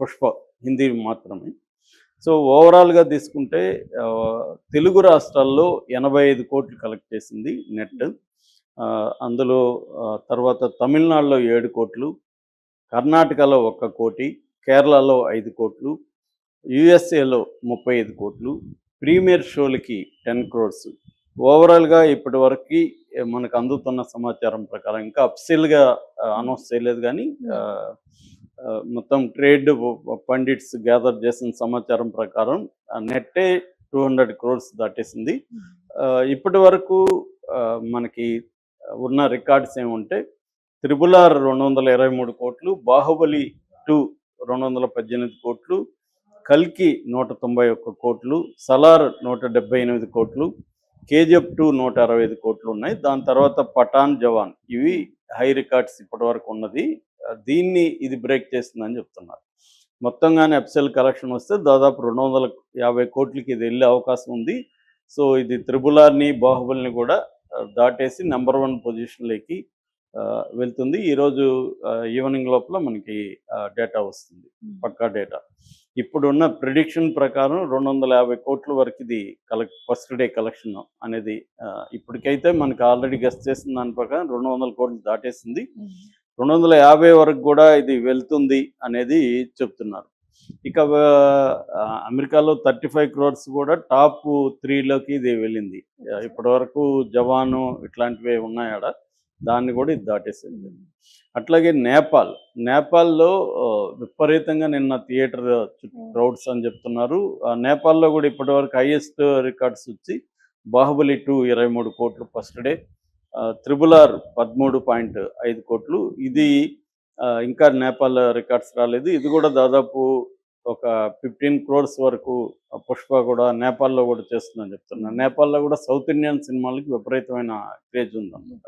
పుష్ప హిందీ మాత్రమే. సో ఓవరాల్గా తీసుకుంటే తెలుగు రాష్ట్రాల్లో ఎనభై ఐదు కోట్లు కలెక్ట్ చేసింది నెట్. అందులో తర్వాత తమిళనాడులో ఏడు కోట్లు కర్ణాటకలో ఒక్క కోటి కేరళలో ఐదు కోట్లు యుఎస్ఏలో ముప్పై ఐదు కోట్లు ప్రీమియర్ షోలకి టెన్ క్రోర్స్. ఓవరాల్గా ఇప్పటి వరకు మనకు అందుతున్న సమాచారం ప్రకారం ఇంకా అప్సెల్గా అనౌన్స్ చేయలేదు కానీ మొత్తం ట్రేడ్ పండిట్స్ గ్యాదర్ చేసిన సమాచారం ప్రకారం నెట్టే టూ హండ్రెడ్ క్రోర్స్ దాటేసింది. ఆ, ఇప్పటి వరకు ఆ, మనకి ఉన్న రికార్డ్స్ ఏమంటే త్రిబుల్ ఆర్ రెండు వందల ఇరవై మూడు కోట్లు బాహుబలి టూ రెండు వందల పద్దెనిమిది కోట్లు కల్కి నూట తొంభై ఒక్క కోట్లు సలార్ నూట డెబ్బై ఎనిమిది కోట్లు కేజీఎఫ్ టూ నూట అరవై ఐదు కోట్లు ఉన్నాయి. దాని తర్వాత పఠాన్ జవాన్ ఇవి హై రికార్డ్స్ ఇప్పటి వరకు ఉన్నది. దీన్ని ఇది బ్రేక్ చేస్తుందని చెప్తున్నారు. మొత్తంగానే ఎఫ్సెల్ కలెక్షన్ వస్తే దాదాపు రెండు వందల యాభై కోట్లకి ఇది వెళ్ళే అవకాశం ఉంది. సో ఇది త్రిబులార్ని బాహుబలిని కూడా దాటేసి నెంబర్ వన్ పొజిషన్లోకి వెళ్తుంది. ఈరోజు ఈవినింగ్ లోపల మనకి డేటా వస్తుంది. పక్కా డేటా. ఇప్పుడున్న ప్రిడిక్షన్ ప్రకారం రెండు వందల యాభై కోట్ల వరకు ఇది కలెక్ట్ ఫస్ట్ డే కలెక్షన్ అనేది ఇప్పటికైతే మనకి ఆల్రెడీ గెస్ట్ చేసిన దాని ప్రకారం రెండు వందల కోట్లు దాటేసింది. రెండు వందల యాభై వరకు కూడా ఇది వెళ్తుంది అనేది చెప్తున్నారు. ఇక అమెరికాలో థర్టీ ఫైవ్ క్రోర్స్ కూడా టాప్ త్రీలోకి ఇది వెళ్ళింది. ఇప్పటి వరకు జవాను ఇట్లాంటివి ఉన్నాయాడ. దాన్ని కూడా ఇది దాటేసింది. అట్లాగే నేపాల్. నేపాల్లో విపరీతంగా నిన్న థియేటర్ క్రౌడ్స్ అని చెప్తున్నారు. నేపాల్లో కూడా ఇప్పటివరకు హైయెస్ట్ రికార్డ్స్ వచ్చి బాహుబలి టూ ఇరవై మూడు కోట్లు ఫస్ట్ డే. త్రిబుల్ ఆర్ పదమూడు పాయింట్ ఐదు కోట్లు. ఇది ఇంకా నేపాల్ రికార్డ్స్ రాలేదు. ఇది కూడా దాదాపు ఒక ఫిఫ్టీన్ క్రోర్స్ వరకు పుష్ప కూడా నేపాల్లో కూడా చేస్తుందని చెప్తున్నారు నేపాల్లో కూడా సౌత్ ఇండియన్ సినిమాలకి విపరీతమైన క్రేజ్ ఉందన్నమాట.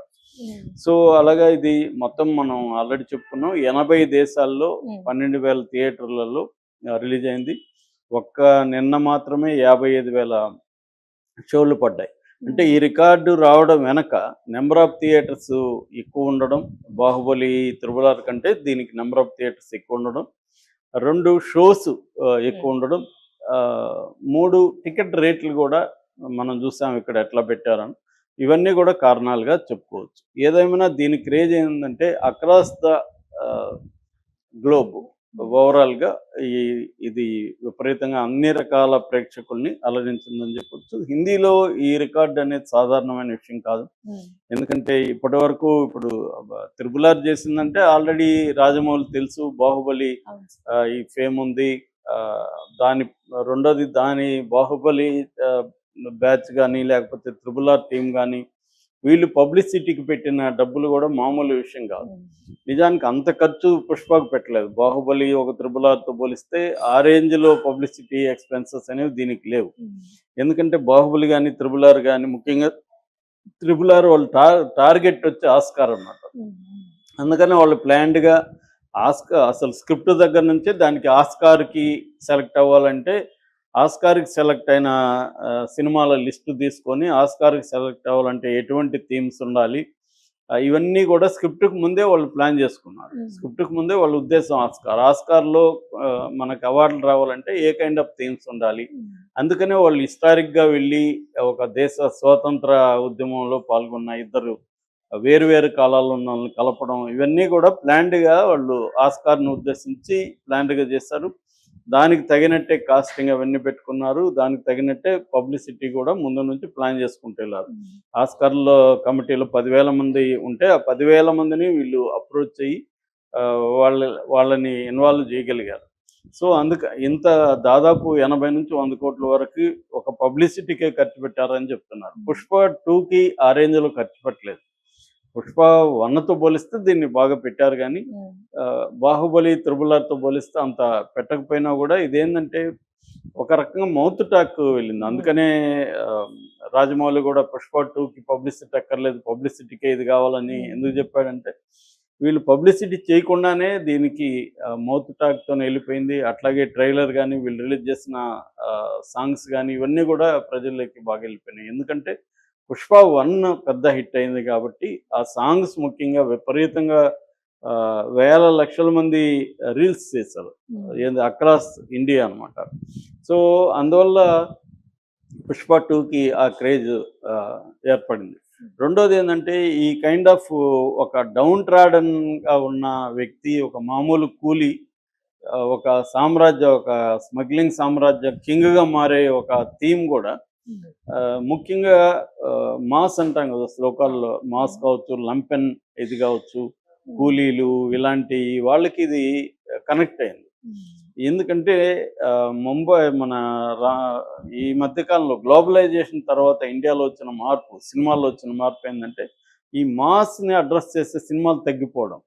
సో అలాగా ఇది మొత్తం మనం ఆల్రెడీ చెప్పుకున్నాం. ఎనభై దేశాల్లో పన్నెండు వేల థియేటర్లలో రిలీజ్ అయింది. ఒక్క నిన్న మాత్రమే యాభై ఐదు వేల షోలు పడ్డాయి. అంటే ఈ రికార్డు రావడం వెనక నెంబర్ ఆఫ్ థియేటర్స్ ఎక్కువ ఉండడం బాహుబలి త్రిబులార్ కంటే దీనికి నెంబర్ ఆఫ్ థియేటర్స్ ఎక్కువ ఉండడం రెండు షోస్ ఎక్కువ ఉండడం ఆ, మూడు టికెట్ రేట్లు కూడా మనం చూసాం ఇక్కడ ఎట్లా పెట్టారని. ఇవన్నీ కూడా కారణాలుగా చెప్పుకోవచ్చు. ఏదేమైనా దీని క్రేజ్ ఏంటంటే అక్రాస్ ద గ్లోబ్. ఓవరాల్గా ఈ ఇది విపరీతంగా అన్ని రకాల ప్రేక్షకుల్ని అలరించిందని చెప్పొచ్చు. హిందీలో ఈ రికార్డ్ అనేది సాధారణమైన విషయం కాదు. ఎందుకంటే ఇప్పటి వరకు ఇప్పుడు త్రిబులార్ చేసిందంటే ఆల్రెడీ రాజమౌళి తెలుసు బాహుబలి ఈ ఫేమ్ ఉంది. దాని రెండోది దాని బాహుబలి బ్యాచ్ కానీ లేకపోతే త్రిబులార్ టీం కానీ వీళ్ళు పబ్లిసిటీకి పెట్టిన డబ్బులు కూడా మామూలు విషయం కాదు. నిజానికి అంత ఖర్చు పుష్పకు పెట్టలేదు. బాహుబలి ఒక త్రిబులార్తో పోలిస్తే ఆ రేంజ్లో పబ్లిసిటీ ఎక్స్పెన్సెస్ అనేవి దీనికి లేవు. ఎందుకంటే బాహుబలి కానీ త్రిబులార్ కానీ ముఖ్యంగా త్రిబులార్ వాళ్ళ టార్ టార్గెట్ వచ్చి ఆస్కార్ అన్నమాట. అందుకని వాళ్ళు ప్లాన్డ్గా ఆస్కార్ అసలు స్క్రిప్ట్ దగ్గర నుంచే దానికి ఆస్కార్కి సెలెక్ట్ అవ్వాలంటే ఆస్కార్కి సెలెక్ట్ అయిన సినిమాల లిస్ట్ తీసుకొని ఆస్కార్కి సెలెక్ట్ అవ్వాలంటే ఎటువంటి థీమ్స్ ఉండాలి? ఇవన్నీ కూడా స్క్రిప్ట్కి ముందే వాళ్ళు ప్లాన్ చేసుకున్నారు. స్క్రిప్ట్కి ముందే వాళ్ళ ఉద్దేశం ఆస్కార్. ఆస్కార్లో మనకు అవార్డులు రావాలంటే ఏ కైండ్ ఆఫ్ థీమ్స్ ఉండాలి? అందుకనే వాళ్ళు హిస్టారిక్గా వెళ్ళి ఒక దేశ స్వాతంత్ర ఉద్యమంలో పాల్గొన్న ఇద్దరు వేరు వేరు కాలాల్లో ఉన్న వాళ్ళని కలపడం ఇవన్నీ కూడా ప్లాన్డ్గా వాళ్ళు ఆస్కార్ని ఉద్దేశించి ప్లాన్డ్గా చేశారు. దానికి తగినట్టే కాస్టింగ్ అవన్నీ పెట్టుకున్నారు. దానికి తగినట్టే పబ్లిసిటీ కూడా ముందు నుంచి ప్లాన్ చేసుకుంటూ వెళ్ళారు. ఆస్కార్లో కమిటీలో పదివేల మంది ఉంటే ఆ పదివేల మందిని వీళ్ళు అప్రోచ్ అయ్యి వాళ్ళ వాళ్ళని ఇన్వాల్వ్ చేయగలిగారు. సో అందుక ఇంత దాదాపు ఎనభై నుంచి వంద కోట్ల వరకు ఒక పబ్లిసిటీకే ఖర్చు పెట్టారని చెప్తున్నారు. పుష్ప టూకి ఆ రేంజ్లో ఖర్చు పెట్టలేదు. పుష్ప వన్తో పోలిస్తే దీన్ని బాగా పెట్టారు కానీ బాహుబలి త్రిబులర్తో పోలిస్తే అంత పెట్టకపోయినా కూడా ఇదేంటంటే ఒక రకంగా మౌత్ టాక్ వెళ్ళింది. అందుకనే రాజమౌళి కూడా పుష్ప టూకి పబ్లిసిటీ అక్కర్లేదు పబ్లిసిటీకే ఇది కావాలని ఎందుకు చెప్పాడంటే వీళ్ళు పబ్లిసిటీ చేయకుండానే దీనికి మౌత్ టాక్తో వెళ్ళిపోయింది. అట్లాగే ట్రైలర్ కానీ వీళ్ళు రిలీజ్ చేసిన సాంగ్స్ కానీ ఇవన్నీ కూడా ప్రజల్లోకి బాగా వెళ్ళిపోయినాయి. ఎందుకంటే పుష్ప వన్ పెద్ద హిట్ అయింది కాబట్టి ఆ సాంగ్స్ ముఖ్యంగా విపరీతంగా వేల లక్షల మంది రీల్స్ చేశారు. ఏంది? అక్రాస్ ఇండియా అన్నమాట. సో అందువల్ల పుష్ప టూకి ఆ క్రేజ్ ఏర్పడింది. రెండోది ఏంటంటే ఈ కైండ్ ఆఫ్ ఒక డౌన్ ట్రాడన్గా ఉన్న వ్యక్తి ఒక మామూలు కూలి ఒక సామ్రాజ్య ఒక స్మగ్లింగ్ సామ్రాజ్య కింగ్గా మారే ఒక థీమ్ కూడా ముఖ్యంగా మాస్ అంటాం కదా శ్లోకాల్లో మాస్ కావచ్చు లంపెన్ ఇది కావచ్చు కూలీలు ఇలాంటి వాళ్ళకి ఇది కనెక్ట్ అయింది. ఎందుకంటే ముంబై మన రా ఈ మధ్యకాలంలో గ్లోబలైజేషన్ తర్వాత ఇండియాలో వచ్చిన మార్పు సినిమాల్లో వచ్చిన మార్పు ఏంటంటే ఈ మాస్ని అడ్రస్ చేసే సినిమాలు తగ్గిపోవడం.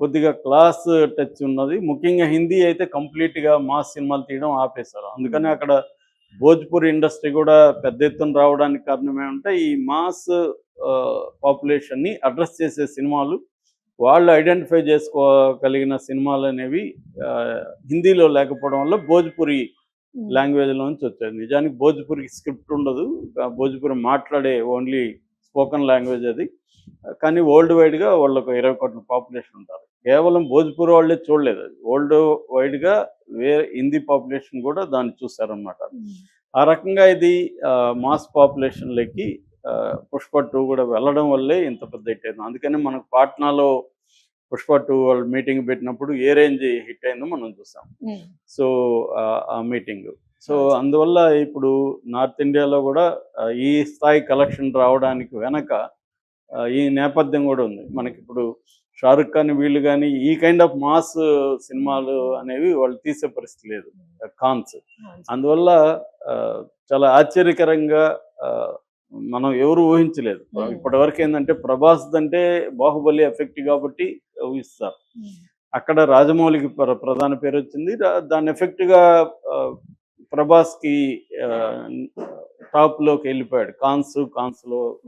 కొద్దిగా క్లాస్ టచ్ ఉన్నది. ముఖ్యంగా హిందీ అయితే కంప్లీట్గా మాస్ సినిమాలు తీయడం ఆపేశారు. అందుకని అక్కడ భోజ్పూర్ ఇండస్ట్రీ కూడా పెద్ద ఎత్తున రావడానికి కారణం ఏమంటే ఈ మాస్ పాపులేషన్ని అడ్రస్ చేసే సినిమాలు వాళ్ళు ఐడెంటిఫై చేసుకోగలిగిన సినిమాలు అనేవి హిందీలో లేకపోవడం వల్ల భోజ్పురి లాంగ్వేజ్లో నుంచి వచ్చాయి. నిజానికి భోజ్పురికి స్క్రిప్ట్ ఉండదు. భోజ్పురి మాట్లాడే ఓన్లీ స్పోకెన్ లాంగ్వేజ్ అది. కానీ వరల్డ్ వైడ్గా వాళ్ళకు ఇరవై కోట్ల పాపులేషన్ ఉంటారు. కేవలం భోజ్పూర్ వాళ్ళే చూడలేదు అది. వరల్డ్ వైడ్గా వేరే హిందీ పాపులేషన్ కూడా దాన్ని చూస్తారనమాట ఆ రకంగా ఇది మాస్ పాపులేషన్లకి పుష్ప టూ కూడా వెళ్ళడం వల్లే ఇంత పెద్ద హిట్ అయింది. అందుకని మనకు పాట్నాలో పుష్ప టూ వాళ్ళు మీటింగ్ పెట్టినప్పుడు ఏ రేంజ్ హిట్ అయిందో మనం చూసాం. సో ఆ- మీటింగ్ సో అందువల్ల ఇప్పుడు నార్త్ ఇండియాలో కూడా ఈ స్థాయి కలెక్షన్ రావడానికి వెనక ఈ నేపథ్యం కూడా ఉంది. మనకి ఇప్పుడు షారుఖ్ ఖాన్ వీళ్ళు కానీ ఈ కైండ్ ఆఫ్ మాస్ సినిమాలు అనేవి వాళ్ళు తీసే పరిస్థితి లేదు. కాన్స్. అందువల్ల చాలా ఆశ్చర్యకరంగా మనం ఎవరు ఊహించలేదు. Hmm. ఇప్పటివరకు ఏంటంటే ప్రభాస్ అంటే బాహుబలి ఎఫెక్ట్ కాబట్టి ఊహిస్తారు. అక్కడ రాజమౌళికి ప్ర- ప్రధాన పేరు వచ్చింది దాని ఎఫెక్ట్గా ప్రభాస్కి టాప్లోకి వెళ్ళిపోయాడు. కాన్స్ కాన్స్లో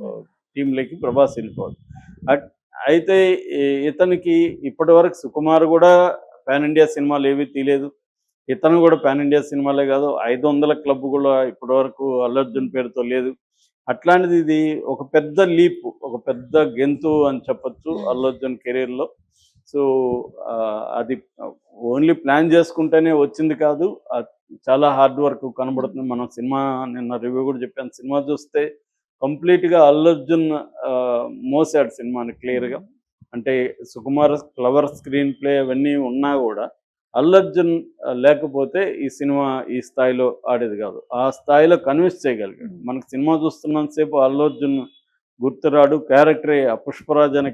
టీంలోకి ప్రభాస్ వెళ్ళిపోయాడు. అయితే ఇతనికి ఇప్పటి వరకు సుకుమార్ కూడా పాన్ ఇండియా సినిమాలు ఏవి తీయలేదు. ఇతను కూడా పాన్ ఇండియా సినిమాలే కాదు ఐదు వందల క్లబ్ కూడా ఇప్పటి వరకు అల్లు అర్జున్ పేరుతో లేదు. అట్లాంటిది ఇది ఒక పెద్ద లీప్ ఒక పెద్ద గెంతు అని చెప్పొచ్చు అల్లు అర్జున్ కెరీర్లో సో ఆ, అది ఓన్లీ ప్లాన్ చేసుకుంటేనే వచ్చింది కాదు. చాలా హార్డ్ వర్క్ కనబడుతుంది. మనం సినిమా నిన్న రివ్యూ కూడా చెప్పాను. సినిమా చూస్తే కంప్లీట్గా అల్లు అర్జున్ మోసాడు సినిమాని క్లియర్గా. అంటే సుకుమార్ క్లవర్ స్క్రీన్ ప్లే అవన్నీ ఉన్నా కూడా అల్లు అర్జున్ ఆ, లేకపోతే ఈ సినిమా ఈ స్థాయిలో ఆడేది కాదు. ఆ స్థాయిలో కన్విన్స్ చేయగలిగాడు. మనకు సినిమా చూస్తున్నంతసేపు అల్లు అర్జున్ గుర్తురాడు క్యారెక్టర్ పుష్పరాజ్ అనే